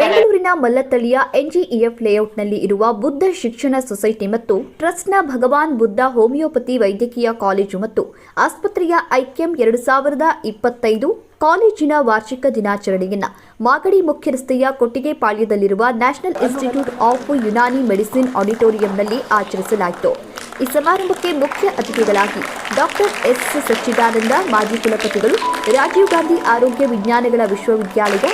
ಬೆಂಗಳೂರಿನ ಮಲ್ಲತ್ತಳಿಯ ಎನ್ಜಿಇಎಫ್ ಲೇಔಟ್ನಲ್ಲಿ ಇರುವ ಬುದ್ಧ ಶಿಕ್ಷಣ ಸೊಸೈಟಿ ಮತ್ತು ಟ್ರಸ್ಟ್ನ ಭಗವಾನ್ ಬುದ್ಧ ಹೋಮಿಯೋಪತಿ ವೈದ್ಯಕೀಯ ಕಾಲೇಜು ಮತ್ತು ಆಸ್ಪತ್ರೆಯ ಐಕ್ಯಂ ಎರಡು ಸಾವಿರದ ಇಪ್ಪತ್ತೈದು ಕಾಲೇಜಿನ ವಾರ್ಷಿಕ ದಿನಾಚರಣೆಯನ್ನ ಮಾಗಡಿ ಮುಖ್ಯ ರಸ್ತೆಯ ಕೊಟ್ಟಿಗೆಪಾಳ್ಯದಲ್ಲಿರುವ National Institute of Unani Medicine ಆಡಿಟೋರಿಯಂನಲ್ಲಿ ಆಚರಿಸಲಾಯಿತು. ಈ ಸಮಾರಂಭಕ್ಕೆ ಮುಖ್ಯ ಅತಿಥಿಗಳಾಗಿ ಡಾಕ್ಟರ್ ಎಸ್ ಸಚ್ಚಿದಾನಂದ, ಮಾಜಿ ಕುಲಪತಿಗಳು ರಾಜೀವ್ ಗಾಂಧಿ ಆರೋಗ್ಯ ವಿಜ್ಞಾನಗಳ ವಿಶ್ವವಿದ್ಯಾಲಯ,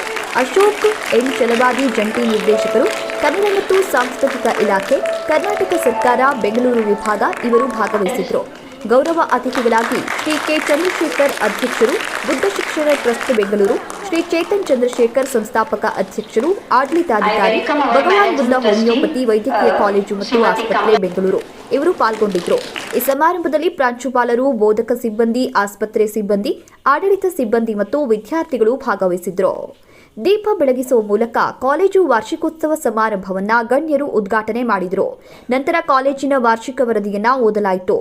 ಅಶೋಕ್ ಎನ್ ಚಲವಾದಿ ಜಂಟಿ ನಿರ್ದೇಶಕರು, ಕನ್ನಡ ಮತ್ತು ಸಾಂಸ್ಕೃತಿಕ ಇಲಾಖೆ, ಕರ್ನಾಟಕ ಸರ್ಕಾರ, ಬೆಂಗಳೂರು ವಿಭಾಗ ಇವರು ಭಾಗವಹಿಸಿದ್ರು. ಗೌರವ ಅತಿಥಿಗಳಾಗಿ ಶ್ರೀ ಕೆ ಚಂದ್ರಶೇಖರ್ ಅಧ್ಯಕ್ಷರು ಬುದ್ಧ ಶಿಕ್ಷಣ ಟ್ರಸ್ಟ್ ಬೆಂಗಳೂರು ಶ್ರೀ ಚೇತನ್ ಚಂದ್ರಶೇಖರ್ ಸಂಸ್ಥಾಪಕ ಅಧ್ಯಕ್ಷರು ಆಡಳಿತಾಧಿಕಾರಿ ಭಗವಾನ್ ಬುದ್ಧ ಹೋಮಿಯೋಪತಿ ವೈದ್ಯಕೀಯ ಕಾಲೇಜು ಮತ್ತು ಆಸ್ಪತ್ರೆ ಬೆಂಗಳೂರು. ಇವರು ಪಾಲ್ಗೊಂಡಿದ್ದರು. ಈ ಸಮಾರಂಭದಲ್ಲಿ ಪ್ರಾಂಶುಪಾಲರು ಬೋಧಕ ಸಿಬ್ಬಂದಿ ಆಸ್ಪತ್ರೆ ಸಿಬ್ಬಂದಿ ಆಡಳಿತ ಸಿಬ್ಬಂದಿ ಮತ್ತು ವಿದ್ಯಾರ್ಥಿಗಳು ಭಾಗವಹಿಸಿದ್ರು ದೀಪ ಬೆಳಗಿಸುವ ಮೂಲಕ ಕಾಲೇಜು ವಾರ್ಷಿಕೋತ್ಸವ ಸಮಾರಂಭವನ್ನ ಗಣ್ಯರು ಉದ್ಘಾಟನೆ ಮಾಡಿದರು. ನಂತರ ಕಾಲೇಜಿನ ವಾರ್ಷಿಕ ವರದಿಯನ್ನ ಓದಲಾಯಿತು.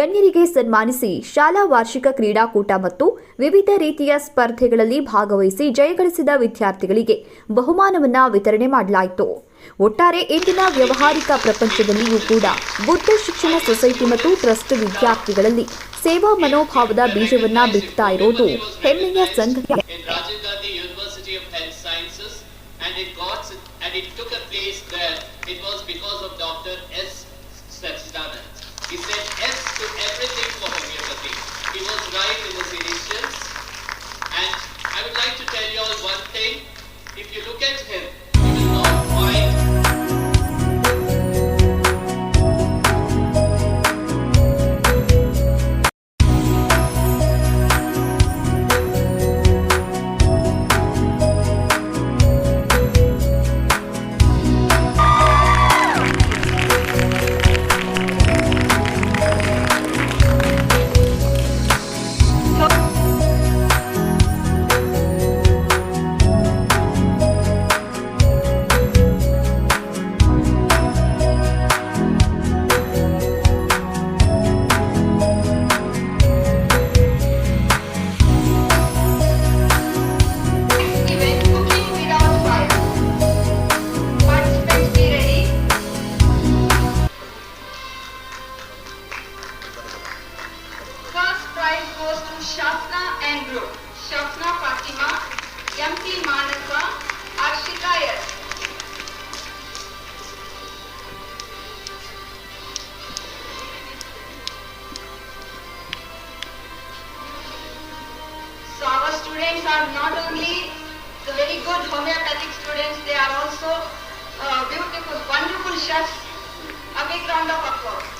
ಗಣ್ಯರಿಗೆ ಸನ್ಮಾನಿಸಿ ಶಾಲಾ ವಾರ್ಷಿಕ ಕ್ರೀಡಾಕೂಟ ಮತ್ತು ವಿವಿಧ ರೀತಿಯ ಸ್ಪರ್ಧೆಗಳಲ್ಲಿ ಭಾಗವಹಿಸಿ ಜಯಗಳಿಸಿದ ವಿದ್ಯಾರ್ಥಿಗಳಿಗೆ ಬಹುಮಾನವನ್ನ ವಿತರಣೆ ಮಾಡಲಾಯಿತು ಒಟ್ಟಾರೆ ಇಂದಿನ ವ್ಯವಹಾರಿಕ ಪ್ರಪಂಚದಲ್ಲಿಯೂ ಕೂಡ ಬುದ್ಧ ಶಿಕ್ಷಣ ಸೊಸೈಟಿ ಮತ್ತು ಟ್ರಸ್ಟ್ ವಿದ್ಯಾರ್ಥಿಗಳಲ್ಲಿ ಸೇವಾ ಮನೋಭಾವದ ಬೀಜವನ್ನ ಬಿತ್ತಾ ಇರೋದು ಹೆಮ್ಮೆಯ ಸಂಘ it was because of Dr. S. He said yes to everything for homeopathy. He was right in his initials. And I would like to tell you all one thing. If you look at him, you will not find So our students are not only the very good homeopathic students, they are also uh, beautiful, wonderful chefs. A big round of applause.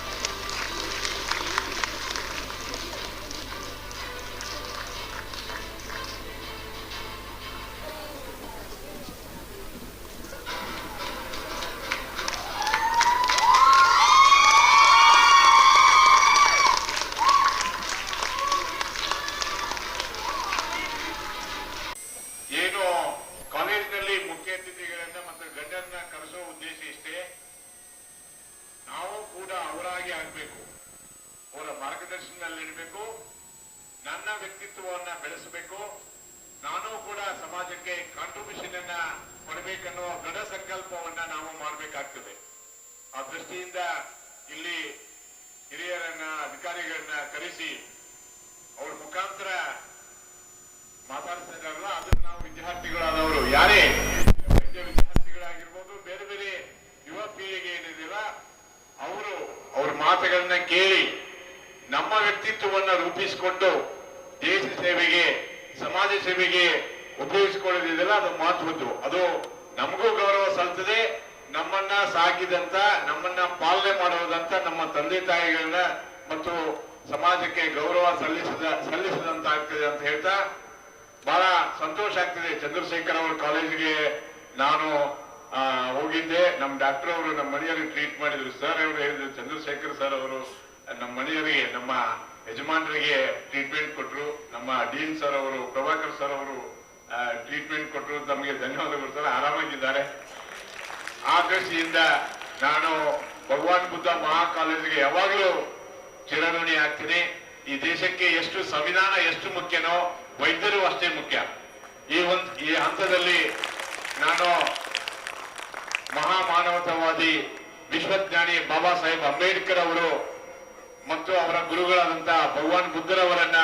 ಅದು ಮಹತ್ವದ್ದು ಅದು ನಮಗೂ ಗೌರವ ಸಲ್ತದೆ ನಮ್ಮನ್ನ ಸಾಕಿದಂತ ನಮ್ಮನ್ನ ಪಾಲನೆ ಮಾಡುವುದಂತ ನಮ್ಮ ತಂದೆ ತಾಯಿಗಳನ್ನ ಮತ್ತು ಸಮಾಜಕ್ಕೆ ಗೌರವ ಸಲ್ಲಿಸಿದ ಸಲ್ಲಿಸದಂತ ಆಗ್ತದೆ ಅಂತ ಹೇಳ್ತಾ ಬಹಳ ಸಂತೋಷ ಆಗ್ತಿದೆ. ಚಂದ್ರಶೇಖರ್ ಅವರ ಕಾಲೇಜಿಗೆ ನಾನು ಹೋಗಿದ್ದೆ. ನಮ್ಮ ಡಾಕ್ಟರ್ ಅವರು ನಮ್ಮ ಮನೆಯವರಿಗೆ ಟ್ರೀಟ್ ಮಾಡಿದ್ರು. ಸರ್ ಅವರು ಹೇಳಿದ್ರು, ಚಂದ್ರಶೇಖರ್ ಸರ್ ಅವರು ನಮ್ಮ ಮನೆಯವರಿಗೆ ನಮ್ಮ ಯಜಮಾನರಿಗೆ ಟ್ರೀಟ್ಮೆಂಟ್ ಕೊಟ್ಟರು ನಮ್ಮ ಡೀನ್ ಸರ್ ಅವರು, ಪ್ರಭಾಕರ್ ಸರ್ ಟ್ರೀಟ್ಮೆಂಟ್ ಕೊಟ್ಟರು ತಮಗೆ ಧನ್ಯವಾದಗಳು ಸರ್. ಆರಾಮಾಗಿದ್ದಾರೆ. ಆ ದೃಷ್ಟಿಯಿಂದ ನಾನು ಭಗವಾನ್ ಬುದ್ಧ ಮಹಾ ಕಾಲೇಜಿಗೆ ಯಾವಾಗಲೂ ಚಿರಋಣಿ ಆಗ್ತೀನಿ. ಈ ದೇಶಕ್ಕೆ ಎಷ್ಟು ಸಂವಿಧಾನ ಎಷ್ಟು ಮುಖ್ಯನೋ ವೈದ್ಯರು ಅಷ್ಟೇ ಮುಖ್ಯ. ಈ ಒಂದು, ಈ ಹಂತದಲ್ಲಿ ನಾನು ಮಹಾಮಾನವತಾವಾದಿ ವಿಶ್ವಜ್ಞಾನಿ ಬಾಬಾ ಸಾಹೇಬ್ ಅಂಬೇಡ್ಕರ್ ಅವರು ಮತ್ತು ಅವರ ಗುರುಗಳಾದಂತಹ ಭಗವಾನ್ ಬುದ್ಧರವರನ್ನ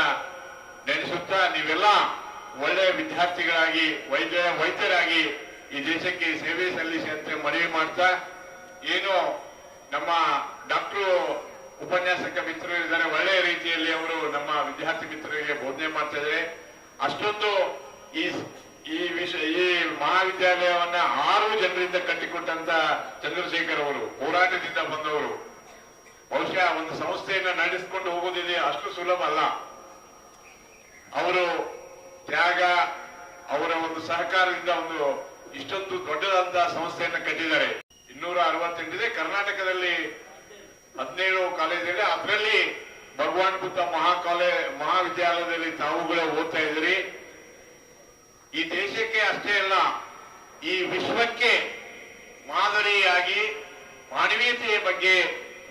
ನೆನೆಸುತ್ತಾ ನೀವೆಲ್ಲ ಒಳ್ಳೆಯ ವಿದ್ಯಾರ್ಥಿಗಳಾಗಿ, ವೈದ್ಯ, ವೈದ್ಯರಾಗಿ ಈ ದೇಶಕ್ಕೆ ಸೇವೆ ಸಲ್ಲಿಸಿ ಅಂತ ಮನವಿ ಮಾಡ್ತಾ, ಏನು ನಮ್ಮ ಡಾಕ್ಟರ್ ಉಪನ್ಯಾಸಕ ಮಿತ್ರರು ಇದ್ದಾರೆ ಒಳ್ಳೆಯ ರೀತಿಯಲ್ಲಿ ಅವರು ನಮ್ಮ ವಿದ್ಯಾರ್ಥಿ ಮಿತ್ರರಿಗೆ ಬೋಧನೆ ಮಾಡ್ತಾ ಇದ್ದಾರೆ. ಅಷ್ಟೊಂದು ಈ ಈ ವಿಷಯ ಈ ಮಹಾವಿದ್ಯಾಲಯವನ್ನ ಆರು ಜನರಿಂದ ಕಟ್ಟಿಕೊಟ್ಟಂತ ಚಂದ್ರಶೇಖರ್ ಅವರು, ಹೋರಾಟದಿಂದ ಬಂದವರು. ಬಹುಶಃ ಒಂದು ಸಂಸ್ಥೆಯನ್ನ ನಡೆಸಿಕೊಂಡು ಹೋಗೋದಿದೆ, ಅಷ್ಟು ಸುಲಭ ಅಲ್ಲ. ಅವರು ತ್ಯಾಗ, ಅವರ ಒಂದು ಸಹಕಾರದಿಂದ ಒಂದು ಇಷ್ಟೊಂದು ದೊಡ್ಡದಾದ ಸಂಸ್ಥೆಯನ್ನು ಕಟ್ಟಿದ್ದಾರೆ. ಇನ್ನೂರ ಅರವತ್ತೆಂಟಿದೆ. ಕರ್ನಾಟಕದಲ್ಲಿ ಹದಿನೇಳು ಕಾಲೇಜಲ್ಲಿ ಅದರಲ್ಲಿ ಭಗವಾನ್ ಬುದ್ಧ ಮಹಾ ಮಹಾವಿದ್ಯಾಲಯದಲ್ಲಿ ತಾವುಗಳೇ ಓದ್ತಾ ಇದ್ದೀರಿ. ಈ ದೇಶಕ್ಕೆ ಅಷ್ಟೇ ಅಲ್ಲ, ಈ ವಿಶ್ವಕ್ಕೆ ಮಾದರಿಯಾಗಿ ಮಾನವೀಯತೆಯ ಬಗ್ಗೆ,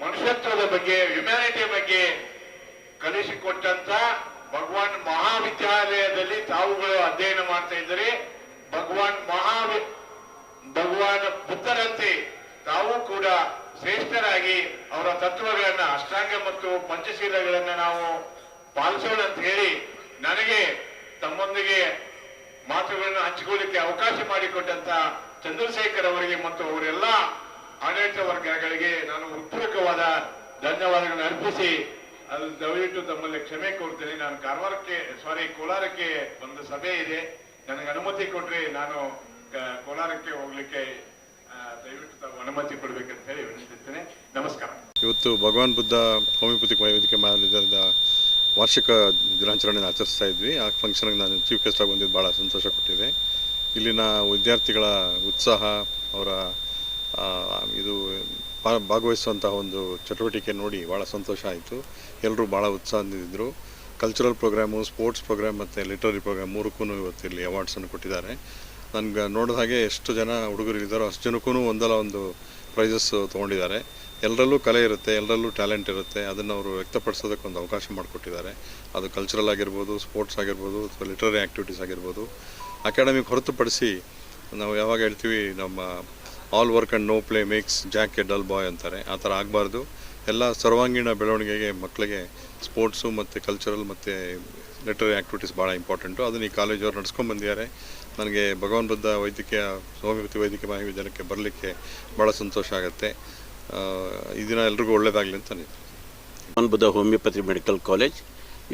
ಮನುಷ್ಯತ್ವದ ಬಗ್ಗೆ ಹ್ಯುಮ್ಯಾನಿಟಿಯ ಬಗ್ಗೆ ಕಲಿಸಿಕೊಟ್ಟಂತ ಭಗವಾನ್ ಮಹಾವಿದ್ಯಾಲಯದಲ್ಲಿ ತಾವುಗಳು ಅಧ್ಯಯನ ಮಾಡ್ತಾ ಇದ್ದರೆ, ಭಗವಾನ್ ಮಹಾವಿ, ಭಗವಾನ್ ಬುದ್ಧರಂತೆ ತಾವು ಕೂಡ ಶ್ರೇಷ್ಠರಾಗಿ ಅವರ ತತ್ವಗಳನ್ನ ಅಷ್ಟಾಂಗ ಮತ್ತು ಪಂಚಶೀಲಗಳನ್ನ ನಾವು ಪಾಲಿಸೋಣ ಅಂತ ಹೇಳಿ ನನಗೆ ತಮ್ಮೊಂದಿಗೆ ಮಾತುಗಳನ್ನು ಹಂಚಿಕೊಳ್ಳಿಕ್ಕೆ ಅವಕಾಶ ಮಾಡಿಕೊಟ್ಟಂತ ಚಂದ್ರಶೇಖರ್ ಅವರಿಗೆ ಮತ್ತು ಅವರೆಲ್ಲ ಆಡಳಿತ ವರ್ಗಗಳಿಗೆ ನಾನು ಹೃತ್ಪೂರ್ವಕವಾದ ಧನ್ಯವಾದಗಳನ್ನು ಅರ್ಪಿಸಿ ಅದು ದಯವಿಟ್ಟು ತಮ್ಮಲ್ಲಿ ಕ್ಷಮೆ ಕೋರ್ತೇನೆ ನಾನು ಕಾರವಾರಕ್ಕೆ ಸಾರಿ ಕೋಲಾರಕ್ಕೆ ಒಂದು ಸಭೆ ಇದೆ. ನನಗೆ ಅನುಮತಿ ಕೊಟ್ರೆ ನಾನು ಕೋಲಾರಕ್ಕೆ ಹೋಗ್ಲಿಕ್ಕೆ ದಯವಿಟ್ಟು ಅನುಮತಿ ಹೇಳಿ ನಮಸ್ಕಾರ. ಇವತ್ತು ಭಗವಾನ್ ಬುದ್ಧ ಹೋಮಿಯೋಪತಿ ವೈದ್ಯಕೀಯ ಮಹಾವಿದ್ಯಾಲಯದ ವಾರ್ಷಿಕ ದಿನಾಚರಣೆ ಆಚರಿಸ್ತಾ ಇದ್ವಿ. ಆ ಫಂಕ್ಷನ್ಗೆ ನಾನು ಚೀಫ್ ಗೆಸ್ಟ್ ಆಗಿ ಬಂದಿದ್ದು ಭಾಳ ಸಂತೋಷ ಕೊಟ್ಟಿದೆ. ಇಲ್ಲಿನ ವಿದ್ಯಾರ್ಥಿಗಳ ಉತ್ಸಾಹ, ಅವರ ಇದು ಭಾಗವಹಿಸುವಂತಹ ಒಂದು ಚಟುವಟಿಕೆ ನೋಡಿ ಭಾಳ ಸಂತೋಷ ಆಯಿತು. ಎಲ್ಲರೂ ಭಾಳ ಉತ್ಸಾಹದಿಂದಿದ್ದರು ಕಲ್ಚರಲ್ ಪ್ರೋಗ್ರಾಮು ಸ್ಪೋರ್ಟ್ಸ್ ಪ್ರೋಗ್ರಾಮ್ ಮತ್ತು ಲಿಟ್ರರಿ ಪ್ರೋಗ್ರಾಮ್ ಮೂರಕ್ಕೂ ಇವತ್ತು ಇಲ್ಲಿ ಅವಾರ್ಡ್ಸನ್ನು ಕೊಟ್ಟಿದ್ದಾರೆ. ನನಗೆ ನೋಡಿದ ಹಾಗೆ ಎಷ್ಟು ಜನ ಹುಡುಗರು ಇದ್ದಾರೋ ಅಷ್ಟು ಜನಕ್ಕೂ ಒಂದಲ್ಲ ಒಂದು ಪ್ರೈಸಸ್ ತೊಗೊಂಡಿದ್ದಾರೆ. ಎಲ್ಲರಲ್ಲೂ ಕಲೆ ಇರುತ್ತೆ ಎಲ್ಲರಲ್ಲೂ ಟ್ಯಾಲೆಂಟ್ ಇರುತ್ತೆ. ಅದನ್ನು ಅವರು ವ್ಯಕ್ತಪಡಿಸೋದಕ್ಕೆ ಒಂದು ಅವಕಾಶ ಮಾಡಿಕೊಟ್ಟಿದ್ದಾರೆ. ಅದು ಕಲ್ಚರಲ್ ಆಗಿರ್ಬೋದು ಸ್ಪೋರ್ಟ್ಸ್ ಆಗಿರ್ಬೋದು, ಅಥವಾ ಲಿಟ್ರರಿ ಆ್ಯಕ್ಟಿವಿಟೀಸ್ ಆಗಿರ್ಬೋದು. ಅಕಾಡೆಮಿಗೆ ಹೊರತುಪಡಿಸಿ ನಾವು ಯಾವಾಗ ಹೇಳ್ತೀವಿ ನಮ್ಮ all work and no play makes Jack dull boy ಅಂತಾರೆ. ಆ ಥರ ಆಗಬಾರ್ದು. ಎಲ್ಲ ಸರ್ವಾಂಗೀಣ ಬೆಳವಣಿಗೆಗೆ ಮಕ್ಕಳಿಗೆ ಸ್ಪೋರ್ಟ್ಸು ಮತ್ತು ಕಲ್ಚರಲ್ ಮತ್ತು ಲಿಟ್ರರಿ ಆ್ಯಕ್ಟಿವಿಟೀಸ್ ಭಾಳ ಇಂಪಾರ್ಟೆಂಟು ಅದನ್ನು ಈ ಕಾಲೇಜವ್ರು ನಡ್ಸ್ಕೊಂಡು ಬಂದಿದ್ದಾರೆ. ನನಗೆ ಭಗವಾನ್ ಬುದ್ಧ ವೈದ್ಯಕೀಯ ಹೋಮಿಯೋಪತಿ ವೈದ್ಯಕೀಯ ಮಹಾವಿದ್ಯಾಲಯಕ್ಕೆ ಬರಲಿಕ್ಕೆ ಭಾಳ ಸಂತೋಷ ಆಗುತ್ತೆ. ಈ ದಿನ ಎಲ್ರಿಗೂ ಒಳ್ಳೆಯದಾಗಲಿ ಅಂತ Bhagwan Buddha homoeopathy medical college.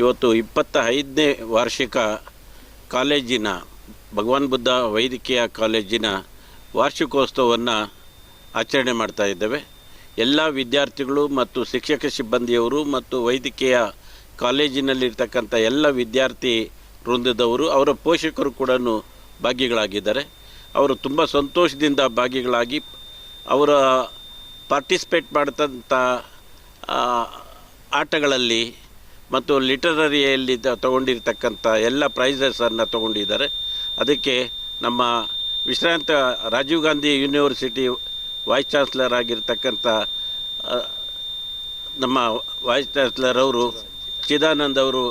ಇವತ್ತು ಇಪ್ಪತ್ತ ಐದನೇ ವಾರ್ಷಿಕ ಕಾಲೇಜಿನ ಭಗವಾನ್ ಬುದ್ಧ ವೈದ್ಯಕೀಯ ಕಾಲೇಜಿನ ವಾರ್ಷಿಕೋತ್ಸವವನ್ನು ಆಚರಣೆ ಮಾಡ್ತಾ ಇದ್ದೇವೆ. ಎಲ್ಲ ವಿದ್ಯಾರ್ಥಿಗಳು ಮತ್ತು ಶಿಕ್ಷಕ ಸಿಬ್ಬಂದಿಯವರು ಮತ್ತು ವೈದ್ಯಕೀಯ ಕಾಲೇಜಿನಲ್ಲಿರ್ತಕ್ಕಂಥ ಎಲ್ಲ ವಿದ್ಯಾರ್ಥಿ ವೃಂದದವರು, ಅವರ ಪೋಷಕರು ಕೂಡ ಭಾಗಿಗಳಾಗಿದ್ದಾರೆ. ಅವರು ತುಂಬ ಸಂತೋಷದಿಂದ ಭಾಗಿಗಳಾಗಿ ಅವರ ಪಾರ್ಟಿಸಿಪೇಟ್ ಮಾಡ್ತಂಥ ಆಟಗಳಲ್ಲಿ ಮತ್ತು ಲಿಟರರಿಯಲ್ಲಿ ತಗೊಂಡಿರ್ತಕ್ಕಂಥ ಎಲ್ಲ ಪ್ರೈಸಸನ್ನು ತಗೊಂಡಿದ್ದಾರೆ. ಅದಕ್ಕೆ ನಮ್ಮ ವಿಶ್ರಾಂತ Rajiv Gandhi university vice chancellor ಆಗಿರ್ತಕ್ಕಂಥ ನಮ್ಮ ವೈಸ್ ಚಾನ್ಸ್ಲರ್ ಅವರು, ಚಿದಾನಂದ್ ಅವರು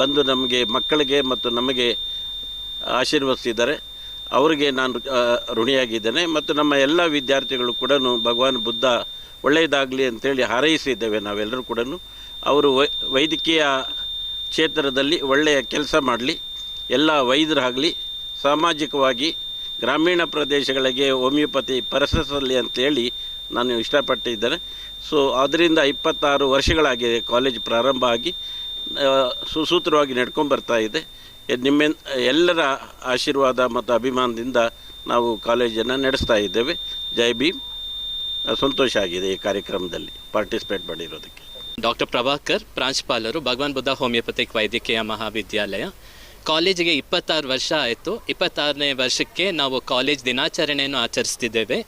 ಬಂದು ನಮಗೆ ಮಕ್ಕಳಿಗೆ ಮತ್ತು ನಮಗೆ ಆಶೀರ್ವದಿಸಿದ್ದಾರೆ. ಅವರಿಗೆ ನಾನು ಋಣಿಯಾಗಿದ್ದೇನೆ ಮತ್ತು ನಮ್ಮ ಎಲ್ಲ ವಿದ್ಯಾರ್ಥಿಗಳು ಕೂಡ ಭಗವಾನ್ ಬುದ್ಧ ಒಳ್ಳೆಯದಾಗಲಿ ಅಂತೇಳಿ ಹಾರೈಸಿದ್ದೇವೆ ನಾವೆಲ್ಲರೂ ಕೂಡ ಅವರು ವೈದ್ಯಕೀಯ ಕ್ಷೇತ್ರದಲ್ಲಿ ಒಳ್ಳೆಯ ಕೆಲಸ ಮಾಡಲಿ, ಎಲ್ಲ ವೈದ್ಯರಾಗಲಿ, ಸಾಮಾಜಿಕವಾಗಿ ಗ್ರಾಮೀಣ ಪ್ರದೇಶಗಳಿಗೆ ಹೋಮಿಯೋಪತಿ ಪರಸಲ್ಲಿ ಅಂತೇಳಿ ನಾನು ಇಷ್ಟಪಟ್ಟಿದ್ದೇನೆ. ಸೊ ಅದರಿಂದ ಇಪ್ಪತ್ತಾರು ವರ್ಷಗಳಾಗಿದೆ ಕಾಲೇಜ್ ಪ್ರಾರಂಭ ಆಗಿ ಸುಸೂತ್ರವಾಗಿ ನಡ್ಕೊಂಡು ಬರ್ತಾ ಇದೆ. ನಿಮ್ಮ ಎಲ್ಲರ ಆಶೀರ್ವಾದ ಮತ್ತು ಅಭಿಮಾನದಿಂದ ನಾವು ಕಾಲೇಜನ್ನು ನಡೆಸ್ತಾ ಇದ್ದೇವೆ. ಜೈ ಭೀಮ್. ಸಂತೋಷ ಆಗಿದೆ ಈ ಕಾರ್ಯಕ್ರಮದಲ್ಲಿ ಪಾರ್ಟಿಸಿಪೇಟ್ ಮಾಡಿರೋದಕ್ಕೆ. ಡಾಕ್ಟರ್ ಪ್ರಭಾಕರ್, ಪ್ರಾಂಶುಪಾಲರು ಭಗವಾನ್ ಬುದ್ಧ ಹೋಮಿಯೋಪತಿಕ್ ವೈದ್ಯಕೀಯ ಮಹಾವಿದ್ಯಾಲಯ. ಕಾಲೇಜಿಗೆ ಇಪ್ಪತ್ತಾರು ವರ್ಷ ಆಯಿತು. ಇಪ್ಪತ್ತಾರನೇ ವರ್ಷಕ್ಕೆ ನಾವು ಕಾಲೇಜ್ ದಿನಾಚರಣೆಯನ್ನು ಆಚರಿಸ್ತಿದ್ದೇವೆ.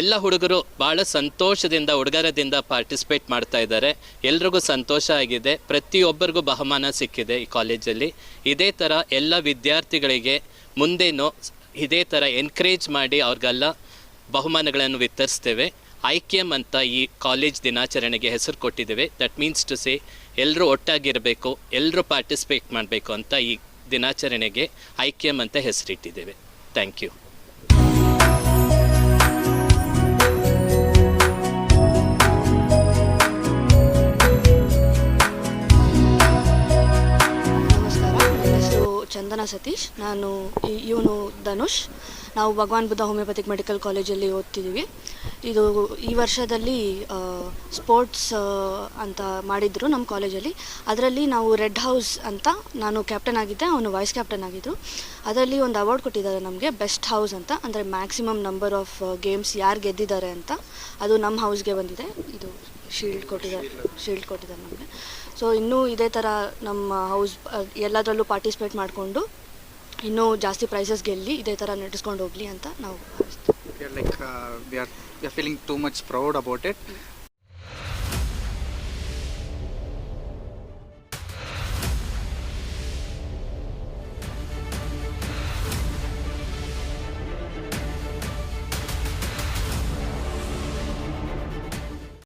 ಎಲ್ಲ ಹುಡುಗರು ಭಾಳ ಸಂತೋಷದಿಂದ ಹುಡುಗರದಿಂದ ಪಾರ್ಟಿಸಿಪೇಟ್ ಮಾಡ್ತಾ ಇದ್ದಾರೆ. ಎಲ್ರಿಗೂ ಸಂತೋಷ ಆಗಿದೆ. ಪ್ರತಿಯೊಬ್ಬರಿಗೂ ಬಹುಮಾನ ಸಿಕ್ಕಿದೆ ಈ ಕಾಲೇಜಲ್ಲಿ. ಇದೇ ಥರ ಎಲ್ಲ ವಿದ್ಯಾರ್ಥಿಗಳಿಗೆ ಮುಂದೇನು ಇದೇ ಥರ ಎನ್ಕರೇಜ್ ಮಾಡಿ ಅವ್ರಿಗೆಲ್ಲ ಬಹುಮಾನಗಳನ್ನು ವಿತರಿಸ್ತೇವೆ. ಐಕ್ಯಂ ಅಂತ ಈ ಕಾಲೇಜ್ ದಿನಾಚರಣೆಗೆ ಹೆಸರು ಕೊಟ್ಟಿದ್ದೇವೆ. ದಟ್ ಮೀನ್ಸ್ ಟು ಸೇ ಎಲ್ಲರೂ ಒಟ್ಟಾಗಿರಬೇಕು ಎಲ್ಲರೂ ಪಾರ್ಟಿಸಿಪೇಟ್ ಮಾಡಬೇಕು ಅಂತ ಈ ದಿನಾಚರಣೆಗೆ ಐಕ್ಯಂ ಅಂತ ಹೆಸರಿಟ್ಟಿದ್ದೇವೆ ಥ್ಯಾಂಕ್ ಯು ಚಂದನ ಸತೀಶ್. ನಾನು ಇವನು ಧನುಷ್. ನಾವು ಭಗವಾನ್ ಬುದ್ಧ ಹೋಮಿಯೋಪತಿಕ್ ಮೆಡಿಕಲ್ ಕಾಲೇಜಲ್ಲಿ ಓದ್ತಿದ್ದೀವಿ. ಇದು ಈ ವರ್ಷದಲ್ಲಿ ಸ್ಪೋರ್ಟ್ಸ್ ಅಂತ ಮಾಡಿದ್ರು ನಮ್ಮ ಕಾಲೇಜಲ್ಲಿ ಅದರಲ್ಲಿ ನಾವು ರೆಡ್ ಹೌಸ್ ಅಂತ ನಾನು ಕ್ಯಾಪ್ಟನ್ ಆಗಿದ್ದೆ, ಅವನು ವೈಸ್ ಕ್ಯಾಪ್ಟನ್ ಆಗಿದ್ದರು ಅದರಲ್ಲಿ ಒಂದು ಅವಾರ್ಡ್ ಕೊಟ್ಟಿದ್ದಾರೆ ನಮಗೆ ಬೆಸ್ಟ್ ಹೌಸ್ ಅಂತ. ಅಂದರೆ ಮ್ಯಾಕ್ಸಿಮಮ್ ನಂಬರ್ ಆಫ್ ಗೇಮ್ಸ್ ಯಾರು ಗೆದ್ದಿದ್ದಾರೆ ಅಂತ. ಅದು ನಮ್ಮ ಹೌಸ್ಗೆ ಬಂದಿದೆ. ಇದು ಶೀಲ್ಡ್ ಕೊಟ್ಟಿದ್ದಾರೆ ಶೀಲ್ಡ್ ಕೊಟ್ಟಿದ್ದಾರೆ ನಮಗೆ. ಸೊ ಇನ್ನೂ ಇದೇ ಥರ ನಮ್ಮ ಹೌಸ್ ಎಲ್ಲದರಲ್ಲೂ ಪಾರ್ಟಿಸಿಪೇಟ್ ಮಾಡಿಕೊಂಡು, ಇನ್ನೂ ಜಾಸ್ತಿ ಪ್ರೈಸಸ್ ಗೆಲ್ಲಿ ಇದೇ ಥರ ನಡೆಸ್ಕೊಂಡು ಹೋಗಲಿ ಅಂತ ನಾವು we are like uh, we are we are feeling too much proud about it